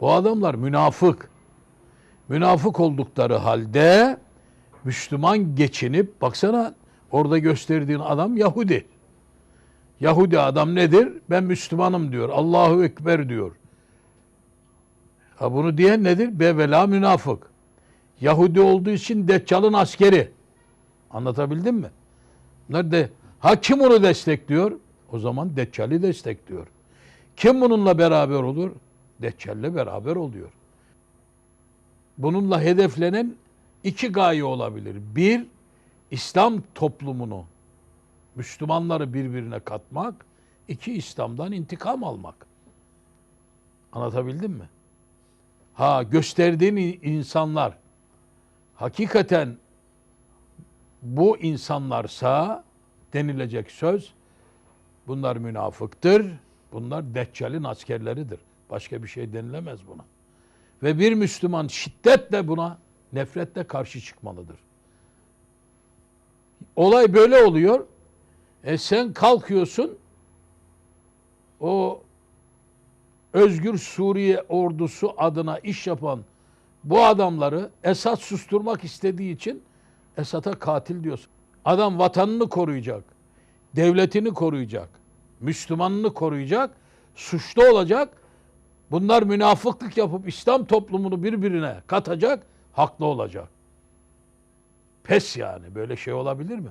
Bu adamlar münafık. Münafık oldukları halde Müslüman geçinip baksana orada gösterdiğin adam Yahudi. Yahudi adam nedir? Ben Müslümanım diyor. Allahu Ekber diyor. Ha bunu diyen nedir? Bevela münafık. Yahudi olduğu için Deccal'ın askeri. Anlatabildim mi? Bunlar de, ha kim onu destekliyor? O zaman Deccal'i destekliyor. Kim bununla beraber olur? Deccal'le beraber oluyor. Bununla hedeflenen iki gaye olabilir. Bir, İslam toplumunu, Müslümanları birbirine katmak. iki İslam'dan intikam almak. Anlatabildim mi? Ha gösterdiğin in- insanlar hakikaten bu insanlarsa denilecek söz bunlar münafıktır. Bunlar Deccal'in askerleridir. Başka bir şey denilemez buna. Ve bir Müslüman şiddetle buna nefretle karşı çıkmalıdır. Olay böyle oluyor. E sen kalkıyorsun o Özgür Suriye ordusu adına iş yapan bu adamları Esad susturmak istediği için Esad'a katil diyorsun. Adam vatanını koruyacak, devletini koruyacak, Müslümanını koruyacak, suçlu olacak. Bunlar münafıklık yapıp İslam toplumunu birbirine katacak, haklı olacak. Pes yani böyle şey olabilir mi?